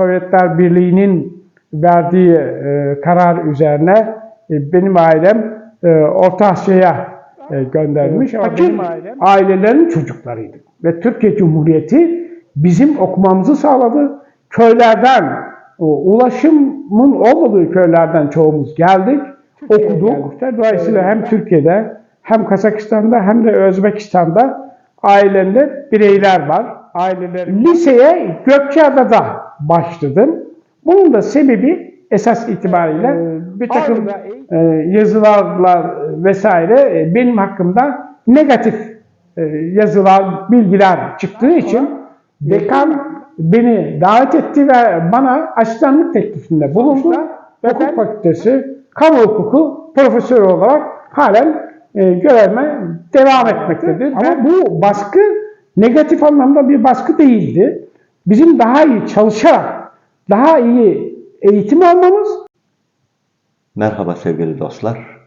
e, Sovyetler Birliği'nin verdiği e, karar üzerine e, benim ailem e, Orta Asya'ya e, göndermiş. Evet, benim ailem- ailelerin çocuklarıydık. Ve Türkiye Cumhuriyeti bizim okumamızı sağladı. Köylerden, o ulaşımın olmadığı köylerden çoğumuz geldik, Türkiye'ye okuduk. geldik. Dolayısıyla hem Türkiye'de hem Kazakistan'da hem de Özbekistan'da ailemde bireyler var. Ailelerim. Liseye Gökçeada'da başladım. Bunun da sebebi esas itibariyle Ee, bir takım Ağrı'da e, yazılarla vesaire e, benim hakkımda negatif e, yazılar, bilgiler çıktığı için dekan beni davet etti ve bana asistanlık teklifinde bulundu. Hukuk Fakültesi Kamu Hukuku profesörü olarak halen e, görevime devam etmektedir. Ama bu baskı negatif anlamda bir baskı değildi. Bizim daha iyi çalışarak, daha iyi eğitim almamız Merhaba sevgili dostlar.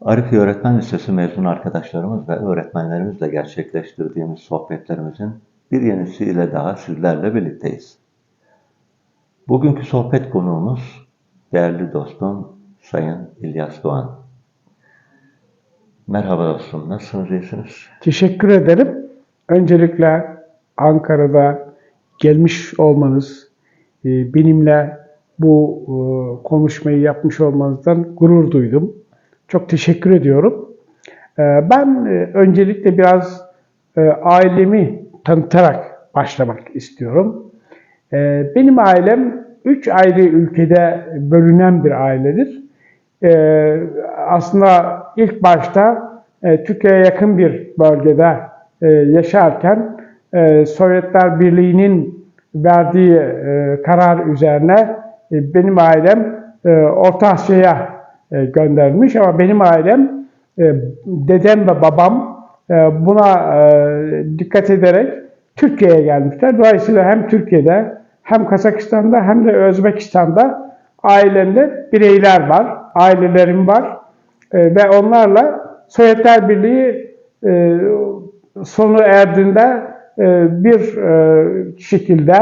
Arifi Öğretmen Lisesi mezun arkadaşlarımız ve öğretmenlerimizle gerçekleştirdiğimiz sohbetlerimizin bir yenisiyle daha sizlerle birlikteyiz. Bugünkü sohbet konuğumuz değerli dostum Sayın İlyas Doğan. Merhaba dostum, nasılsınız, iyisiniz? Teşekkür ederim. Öncelikle Ankara'da gelmiş olmanız, e, benimle bu e, konuşmayı yapmış olmanızdan gurur duydum. Çok teşekkür ediyorum. E, Ben öncelikle biraz ailemi tanıtarak başlamak istiyorum. Benim ailem üç ayrı ülkede bölünen bir ailedir. Aslında ilk başta e, Türkiye'ye yakın bir bölgede yaşarken e, Sovyetler Birliği'nin verdiği e, karar üzerine e, benim ailem e, Orta Asya'ya e, göndermiş ama benim ailem e, dedem ve babam e, buna e, dikkat ederek Türkiye'ye gelmişler. Dolayısıyla hem Türkiye'de hem Kazakistan'da hem de Özbekistan'da ailemde bireyler var, ailelerim var E, ve onlarla Sovyetler Birliği e, sonu erdiğinde bir e, şekilde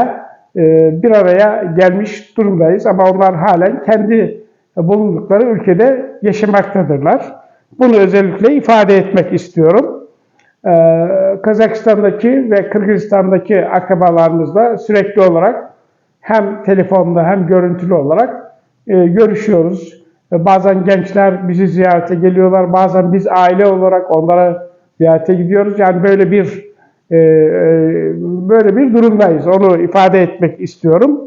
e, bir araya gelmiş durumdayız ama onlar halen kendi bulundukları ülkede yaşamaktadırlar. Bunu özellikle ifade etmek istiyorum. Kazakistan'daki ve Kırgızistan'daki akrabalarımızla sürekli olarak hem telefonda hem görüntülü olarak e, görüşüyoruz. E, Bazen gençler bizi ziyarete geliyorlar, bazen biz aile olarak onlara ziyarete gidiyoruz. Yani böyle bir e, e, böyle bir durumdayız. Onu ifade etmek istiyorum.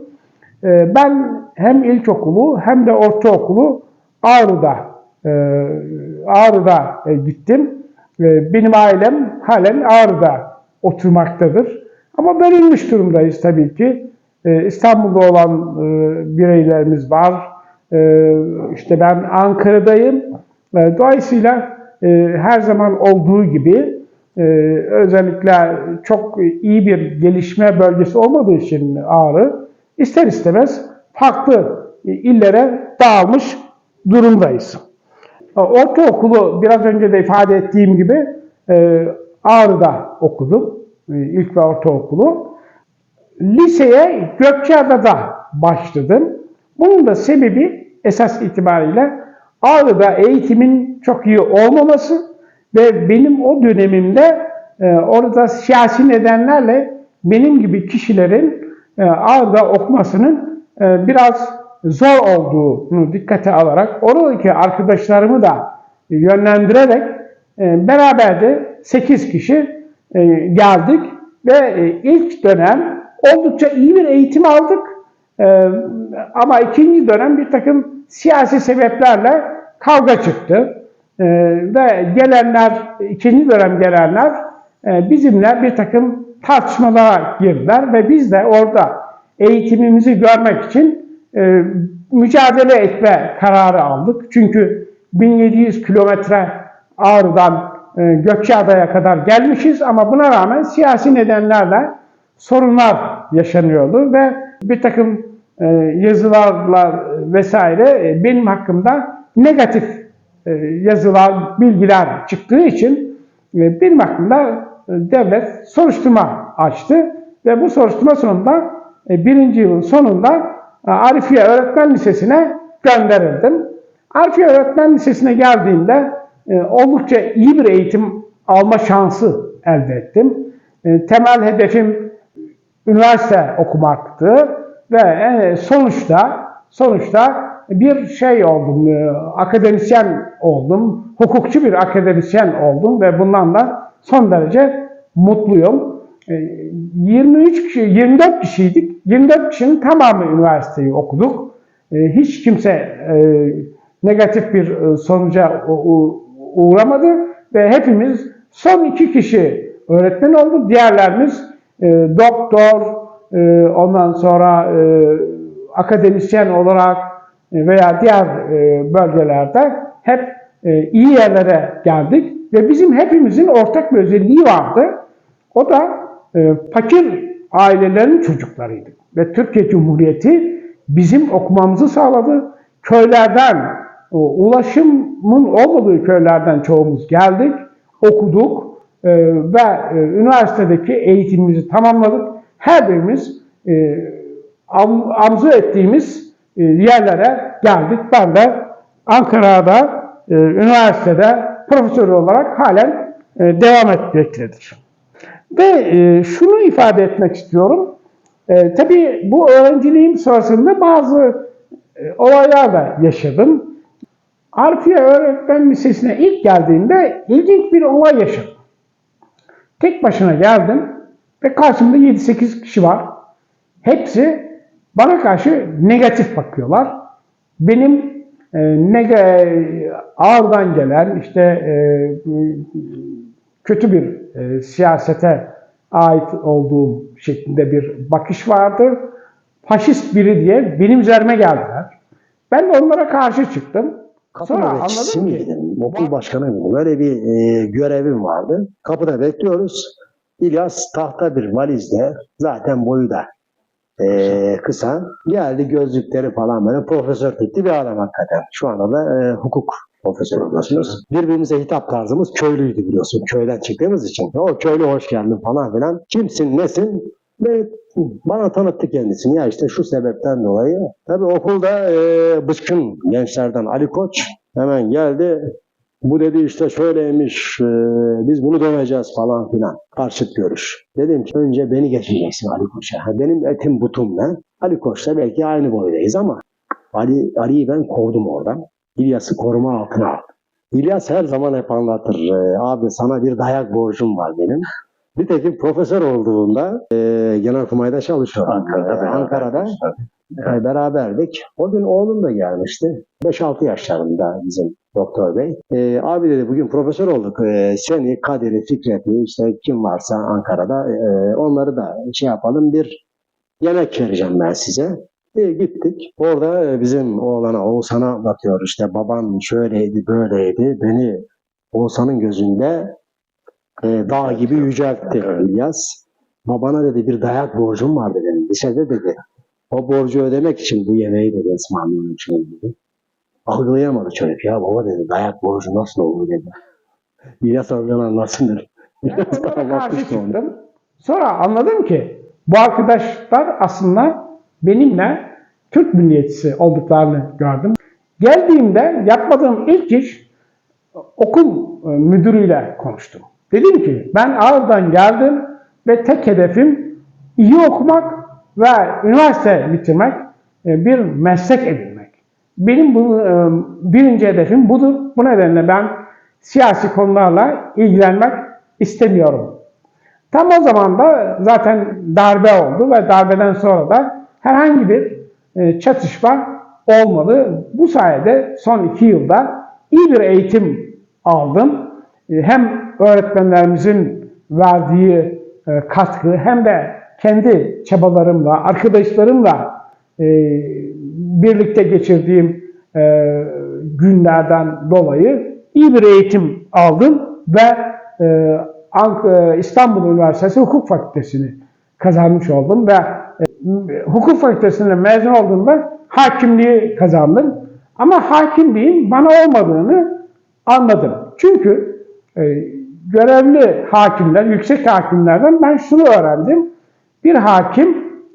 E, Ben hem ilkokulu hem de ortaokulu Ağrı'da e, Ağrı'da e, gittim. E, Benim ailem halen Ağrı'da oturmaktadır. Ama bölünmüş durumdayız tabii ki. E, İstanbul'da olan e, bireylerimiz var. E, İşte ben Ankara'dayım. E, Dolayısıyla e, her zaman olduğu gibi e, özellikle çok iyi bir gelişme bölgesi olmadığı için Ağrı ister istemez farklı illere dağılmış durumdayız. Ortaokulu biraz önce de ifade ettiğim gibi e, Ağrı'da okudum. E, ilk ve ortaokulu. Liseye Gökçeada'da başladım. Bunun da sebebi esas itibariyle Ağrı'da eğitimin çok iyi olmaması ve benim o dönemimde e, orada siyasi nedenlerle benim gibi kişilerin e, Ağrı'da okumasının e, biraz zor olduğunu dikkate alarak oradaki arkadaşlarımı da yönlendirerek e, beraber de 8 kişi geldik ve ilk dönem oldukça iyi bir eğitim aldık. Ama ikinci dönem bir takım siyasi sebeplerle kavga çıktı. E, ve gelenler, ikinci dönem gelenler e, bizimle bir takım tartışmalara girdiler ve biz de orada eğitimimizi görmek için e, mücadele etme kararı aldık. Çünkü 1700 kilometre Ağrı'dan e, Gökçeada'ya kadar gelmişiz ama buna rağmen siyasi nedenlerle sorunlar yaşanıyordu ve bir takım e, yazılarla vesaire benim hakkımda negatif yazılar, bilgiler çıktığı için e, benim hakkımda e, devlet soruşturma açtı ve bu soruşturma sonunda e, birinci yılın sonunda e, Arifiye Öğretmen Lisesi'ne gönderildim. Arifiye Öğretmen Lisesi'ne geldiğimde e, oldukça iyi bir eğitim alma şansı elde ettim. E, temel hedefim üniversite okumaktı ve e, sonuçta sonuçta bir şey oldum, e, akademisyen oldum, hukukçu bir akademisyen oldum ve bundan da son derece mutluyum. E, 23 kişi, 24 kişiydik. 24 kişinin tamamı üniversiteyi okuduk. E, Hiç kimse e, negatif bir e, sonuca uğramadı ve hepimiz son iki kişi öğretmen oldu. Diğerlerimiz e, doktor, e, ondan sonra e, akademisyen olarak e, veya diğer e, bölgelerde hep e, iyi yerlere geldik ve bizim hepimizin ortak bir özelliği vardı. O da e, fakir ailelerin çocuklarıydı. Ve Türkiye Cumhuriyeti bizim okumamızı sağladı. Köylerden, ulaşımın olmadığı köylerden çoğumuz geldik, okuduk ve üniversitedeki eğitimimizi tamamladık. Her birimiz arzu ettiğimiz yerlere geldik. Ben de Ankara'da e, üniversitede profesör olarak halen e, devam etmektedir. Ve e, şunu ifade etmek istiyorum. E, tabii bu öğrenciliğim sırasında bazı e, olaylar da yaşadım. Arfiye Öğretmen Lisesi'ne ilk geldiğimde ilginç bir olay yaşadım. Tek başına geldim ve karşımda 7-8 kişi var. Hepsi bana karşı negatif bakıyorlar. Benim e, nege, ağırdan gelen işte e, kötü bir e, siyasete ait olduğum şeklinde bir bakış vardır. Faşist biri diye benim üzerime geldiler. Ben de onlara karşı çıktım. Sonra Kapı nöbetçisi anladım ki? Okul başkanı? Böyle bir e, görevim vardı. Kapıda bekliyoruz. İlyas tahta bir valizde zaten boyu da e, kısa. Geldi gözlükleri falan böyle profesör tipli bir adam hakikaten. Şu anda da e, hukuk profesörü biliyorsunuz. Birbirimize hitap tarzımız köylüydü biliyorsun. Köyden çıktığımız için. O köylü hoş geldin falan filan. Kimsin nesin? Ve bana tanıttı kendisini. Ya işte şu sebepten dolayı. Tabii okulda e, bıçkın gençlerden Ali Koç hemen geldi. Bu dedi işte şöyleymiş, e, biz bunu döveceğiz falan filan. Karşıt görüş. Dedim ki önce beni geçeceksin Ali Koç'a. Benim etim butum ne? Ali Koç'la belki aynı boydayız ama Ali Ali'yi ben kovdum oradan. İlyas'ı koruma altına aldım. İlyas her zaman hep anlatır. e, abi sana bir dayak borcum var benim. Nitekim profesör olduğunda e, Genelkurmay'da çalışıyorum. Ankara'da beraber. Ankara'da e, beraberdik. O gün oğlum da gelmişti. 5-6 yaşlarında bizim doktor bey. E, abi dedi bugün profesör olduk. E, seni, Kadir'i, Fikret'i işte kim varsa Ankara'da e, onları da şey yapalım bir yemek vereceğim ben size. E, gittik. Orada e, bizim oğlana, Oğuzhan'a anlatıyor. İşte baban şöyleydi, böyleydi. Beni Oğuzhan'ın gözünde e, dağ gibi yüceltti İlyas. Babana dedi bir dayak borcum var dedi. Lisede dedi. O borcu ödemek için bu yemeği dedi ısmarlıyorum dedi. Algılayamadı çocuk ya baba dedi dayak borcu nasıl olur dedi. İlyas amcan anlatsın dedi. İlyas çıktım. Sonra anladım ki bu arkadaşlar aslında benimle Türk milliyetçisi olduklarını gördüm. Geldiğimde yapmadığım ilk iş okul e, müdürüyle konuştum. Dedim ki ben Ağrı'dan geldim ve tek hedefim iyi okumak ve üniversite bitirmek, e, bir meslek edinmek. Benim bu e, birinci hedefim budur. Bu nedenle ben siyasi konularla ilgilenmek istemiyorum. Tam o zaman da zaten darbe oldu ve darbeden sonra da herhangi bir e, çatışma olmadı. Bu sayede son iki yılda iyi bir eğitim aldım. Hem öğretmenlerimizin verdiği katkı hem de kendi çabalarımla, arkadaşlarımla e, birlikte geçirdiğim e, günlerden dolayı iyi bir eğitim aldım ve e, e, İstanbul Üniversitesi Hukuk Fakültesini kazanmış oldum ve e, hukuk fakültesinden mezun olduğumda hakimliği kazandım. Ama hakimliğin bana olmadığını anladım. Çünkü e, görevli hakimler, yüksek hakimlerden ben şunu öğrendim. Bir hakim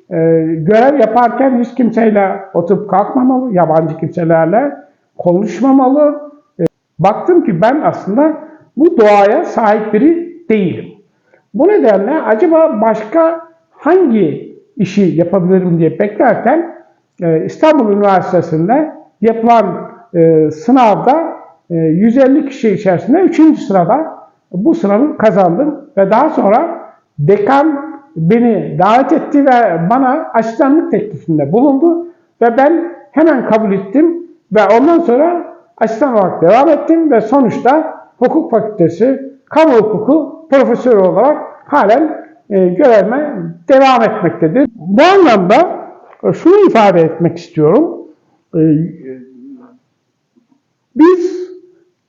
e, görev yaparken hiç kimseyle oturup kalkmamalı, yabancı kimselerle konuşmamalı. E, baktım ki ben aslında bu doğaya sahip biri değilim. Bu nedenle acaba başka hangi işi yapabilirim diye beklerken e, İstanbul Üniversitesi'nde yapılan e, sınavda e, 150 kişi içerisinde 3. sırada bu sınavı kazandım ve daha sonra dekan beni davet etti ve bana asistanlık teklifinde bulundu ve ben hemen kabul ettim ve ondan sonra asistan olarak devam ettim ve sonuçta hukuk fakültesi kamu hukuku profesörü olarak halen e, görevime devam etmektedir. Bu anlamda e, şunu ifade etmek istiyorum. E, biz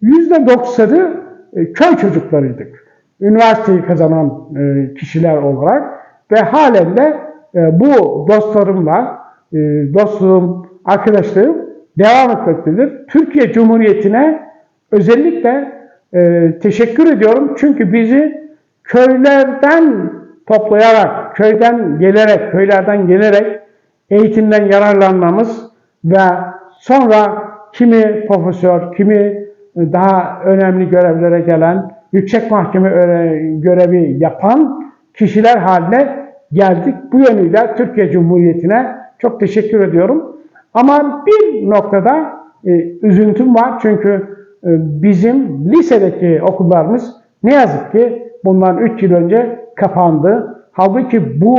yüzde doksanı e, köy çocuklarıydık. Üniversiteyi kazanan e, kişiler olarak ve halen de e, bu dostlarımla e, dostluğum, arkadaşlığım devam etmektedir. Türkiye Cumhuriyeti'ne özellikle e, teşekkür ediyorum. Çünkü bizi köylerden toplayarak, köyden gelerek, köylerden gelerek eğitimden yararlanmamız ve sonra kimi profesör, kimi daha önemli görevlere gelen, yüksek mahkeme öre- görevi yapan kişiler haline geldik. Bu yönüyle Türkiye Cumhuriyeti'ne çok teşekkür ediyorum. Ama bir noktada e, üzüntüm var çünkü e, bizim lisedeki okullarımız ne yazık ki bundan 3 yıl önce kapandı. Halbuki bu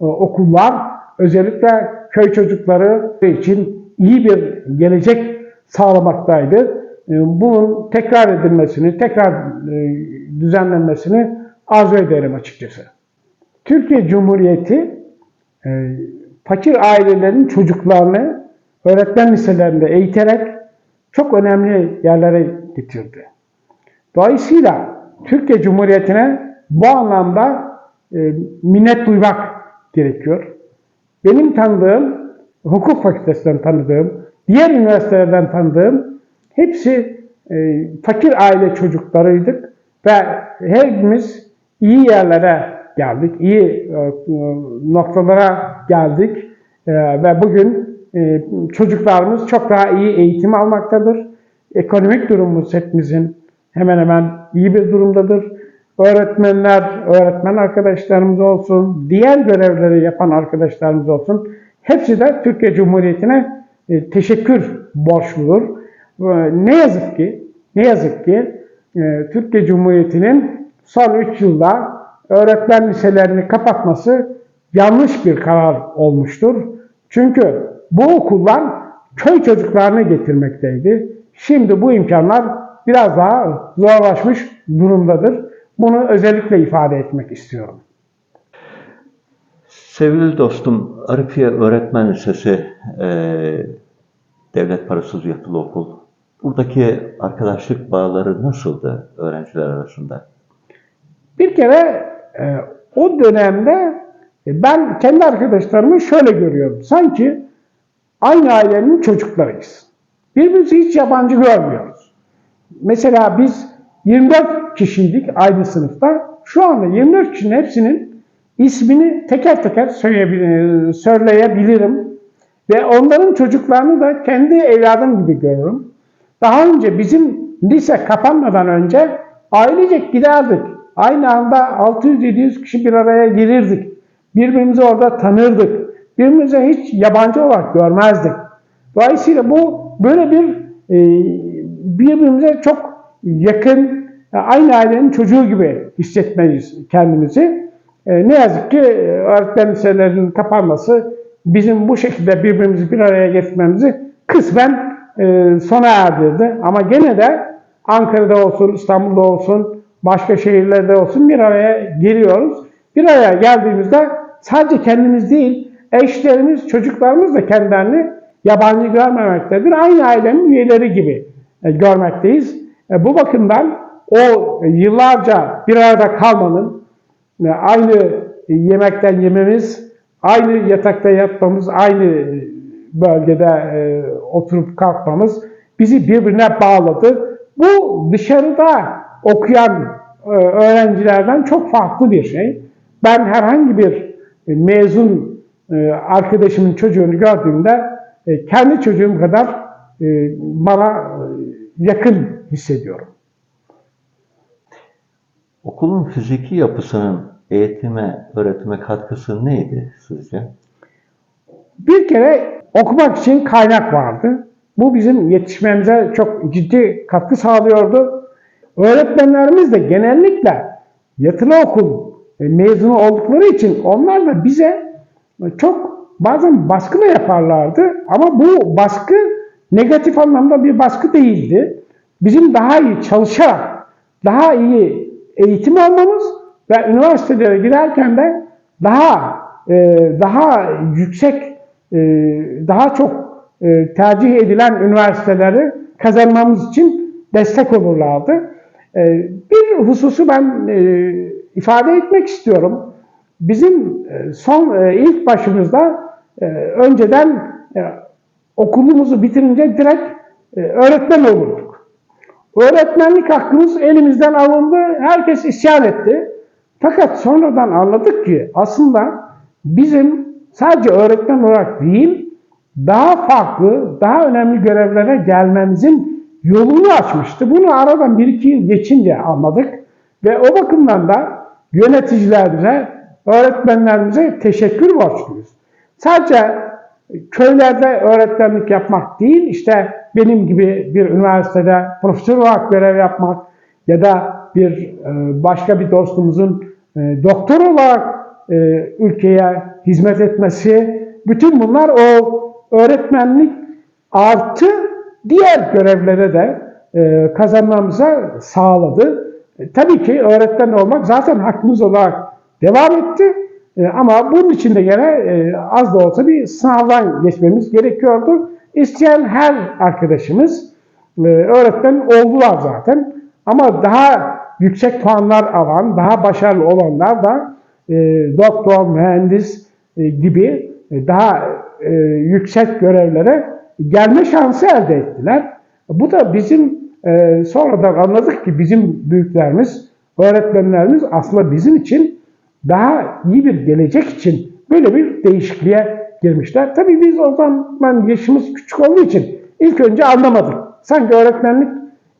e, okullar özellikle köy çocukları için iyi bir gelecek sağlamaktaydı. E, Bunun tekrar edilmesini, tekrar e, düzenlenmesini arzu ederim açıkçası. Türkiye Cumhuriyeti e, fakir ailelerin çocuklarını öğretmen liselerinde eğiterek çok önemli yerlere getirdi. Dolayısıyla Türkiye Cumhuriyeti'ne bu anlamda e, minnet duymak gerekiyor. Benim tanıdığım, hukuk fakültesinden tanıdığım, diğer üniversitelerden tanıdığım hepsi e, fakir aile çocuklarıydık ve hepimiz iyi yerlere geldik, iyi e, noktalara geldik E, ve bugün e, çocuklarımız çok daha iyi eğitim almaktadır. Ekonomik durumumuz hepimizin hemen hemen iyi bir durumdadır. Öğretmenler, öğretmen arkadaşlarımız olsun, diğer görevleri yapan arkadaşlarımız olsun, hepsi de Türkiye Cumhuriyeti'ne e, teşekkür borçludur. Ne yazık ki, ne yazık ki e, Türkiye Cumhuriyeti'nin son 3 yılda öğretmen liselerini kapatması yanlış bir karar olmuştur. Çünkü bu okullar köy çocuklarını getirmekteydi. Şimdi bu imkanlar biraz daha zorlaşmış durumdadır. Bunu özellikle ifade etmek istiyorum. Sevgili dostum, Arifiye Öğretmen Lisesi e, devlet parasız yatılı okul. Buradaki arkadaşlık bağları nasıldı öğrenciler arasında? Bir kere e, o dönemde e, ben kendi arkadaşlarımı şöyle görüyorum. Sanki aynı ailenin çocuklarıyız. Birbirimizi hiç yabancı görmüyoruz. Mesela biz 24 kişiydik aynı sınıfta. Şu anda 24 kişinin hepsinin ismini teker teker söyleyebil- söyleyebilirim. Ve onların çocuklarını da kendi evladım gibi görürüm. Daha önce bizim lise kapanmadan önce ailecek giderdik. Aynı anda 600-700 kişi bir araya gelirdik. Birbirimizi orada tanırdık. Birbirimize hiç yabancı olarak görmezdik. Dolayısıyla bu böyle bir e, birbirimize çok yakın, aynı ailenin çocuğu gibi hissetmeliyiz kendimizi. E, ne yazık ki e, öğretmen liselerinin kapanması bizim bu şekilde birbirimizi bir araya getirmemizi kısmen e, sona erdirdi. Ama gene de Ankara'da olsun, İstanbul'da olsun, başka şehirlerde olsun bir araya geliyoruz. Bir araya geldiğimizde sadece kendimiz değil, eşlerimiz, çocuklarımız da kendilerini yabancı görmemektedir. Aynı ailenin üyeleri gibi e, görmekteyiz. E, bu bakımdan o yıllarca bir arada kalmanın, aynı yemekten yememiz, aynı yatakta yatmamız, aynı bölgede e, oturup kalkmamız bizi birbirine bağladı. Bu dışarıda okuyan e, öğrencilerden çok farklı bir şey. Ben herhangi bir mezun e, arkadaşımın çocuğunu gördüğümde e, kendi çocuğum kadar e, bana e, yakın hissediyorum. Okulun fiziki yapısının eğitime, öğretime katkısı neydi sizce? Bir kere okumak için kaynak vardı. Bu bizim yetişmemize çok ciddi katkı sağlıyordu. Öğretmenlerimiz de genellikle yatılı okul e, mezunu oldukları için onlar da bize çok bazen baskı da yaparlardı. Ama bu baskı negatif anlamda bir baskı değildi. Bizim daha iyi çalışarak, daha iyi eğitim almamız ve üniversitelere giderken de daha e, daha yüksek, e, daha çok e, tercih edilen üniversiteleri kazanmamız için destek olurlardı. E, bir hususu ben e, ifade etmek istiyorum. Bizim son ilk başımızda önceden okulumuzu bitirince direkt öğretmen olurduk. Öğretmenlik hakkımız elimizden alındı. Herkes isyan etti. Fakat sonradan anladık ki aslında bizim sadece öğretmen olarak değil, daha farklı, daha önemli görevlere gelmemizin yolunu açmıştı. Bunu aradan bir iki yıl geçince anladık. Ve o bakımdan da yöneticilerimize, öğretmenlerimize teşekkür borçluyuz. Sadece köylerde öğretmenlik yapmak değil, işte benim gibi bir üniversitede profesör olarak görev yapmak ya da bir e, başka bir dostumuzun e, doktor olarak e, ülkeye hizmet etmesi, bütün bunlar o öğretmenlik artı diğer görevlere de e, kazanmamıza sağladı. E, tabii ki öğretmen olmak zaten hakkımız olarak devam etti. E, ama bunun için de gene e, az da olsa bir sınavdan geçmemiz gerekiyordu. İsteyen her arkadaşımız e, öğretmen oldular zaten. Ama daha yüksek puanlar alan, daha başarılı olanlar da doktor, mühendis e, gibi e, daha e, yüksek görevlere gelme şansı elde ettiler. Bu da bizim e, sonradan anladık ki bizim büyüklerimiz, öğretmenlerimiz aslında bizim için daha iyi bir gelecek için böyle bir değişikliğe girmişler. Tabii biz o zaman yaşımız küçük olduğu için ilk önce anlamadık. Sanki öğretmenlik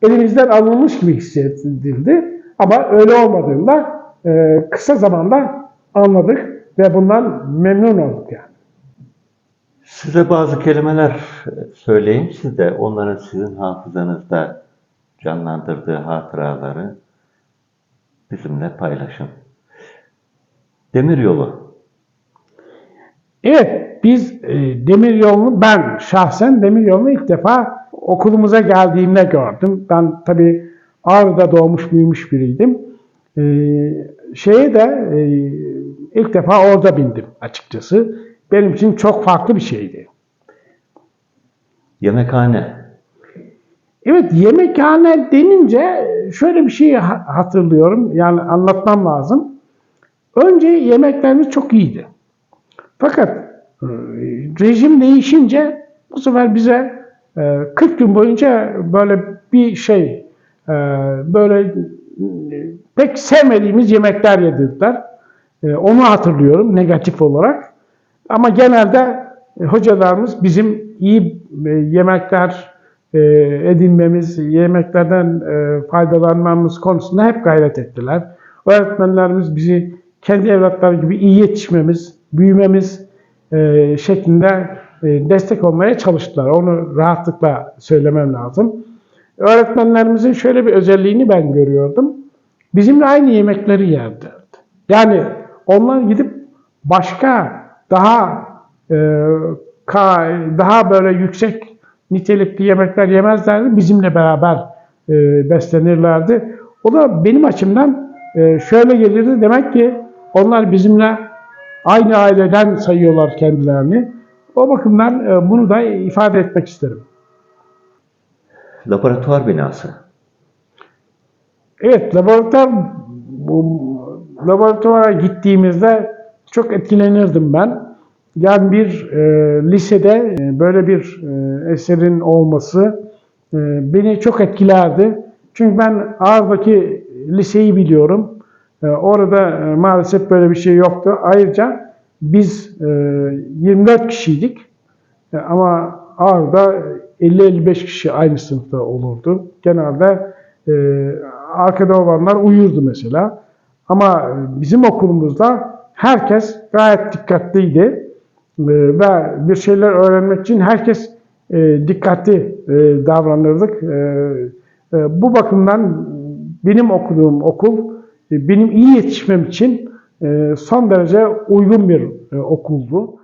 elimizden alınmış gibi hissedildi. Ama öyle olmadığında e, kısa zamanda anladık ve bundan memnun olduk yani. Size bazı kelimeler söyleyeyim siz de onların sizin hafızanızda canlandırdığı hatıraları bizimle paylaşın. Demiryolu. Evet, biz e, demir yolunu, ben şahsen demir yolunu ilk defa okulumuza geldiğimde gördüm. Ben tabii Ağrı'da doğmuş büyümüş biriydim. E, şeye de e, ilk defa orada bindim açıkçası. Benim için çok farklı bir şeydi. Yemekhane. Evet yemekhane denince şöyle bir şey ha- hatırlıyorum. Yani anlatmam lazım. Önce yemeklerimiz çok iyiydi. Fakat e, rejim değişince bu sefer bize e, 40 gün boyunca böyle bir şey e, böyle e, pek sevmediğimiz yemekler yedirdiler. E, onu hatırlıyorum negatif olarak. Ama genelde e, hocalarımız bizim iyi e, yemekler e, edinmemiz, yemeklerden faydalanmamız konusunda hep gayret ettiler. Öğretmenlerimiz bizi kendi evlatları gibi iyi yetişmemiz, büyümemiz şeklinde destek olmaya çalıştılar. Onu rahatlıkla söylemem lazım. Öğretmenlerimizin şöyle bir özelliğini ben görüyordum. Bizimle aynı yemekleri yerlerdi. Yani onlar gidip başka daha e, ka- daha böyle yüksek nitelikli yemekler yemezlerdi. Bizimle beraber e, beslenirlerdi. O da benim açımdan e, şöyle gelirdi. Demek ki onlar bizimle aynı aileden sayıyorlar kendilerini. O bakımdan e, bunu da ifade etmek isterim. Laboratuvar binası. Evet, laboratuvar bu laboratuvara gittiğimizde çok etkilenirdim ben. Yani bir e, lisede e, böyle bir e, eserin olması e, beni çok etkilerdi. Çünkü ben Ağrı'daki liseyi biliyorum. E, orada e, maalesef böyle bir şey yoktu. Ayrıca biz e, 24 kişiydik E, ama Ağrı'da 50-55 kişi aynı sınıfta olurdu. Genelde e, arkada olanlar uyurdu mesela. Ama bizim okulumuzda herkes gayet dikkatliydi. E, ve bir şeyler öğrenmek için herkes e, dikkatli e, davranırdık. E, e, bu bakımdan benim okuduğum okul benim iyi yetişmem için son derece uygun bir okuldu.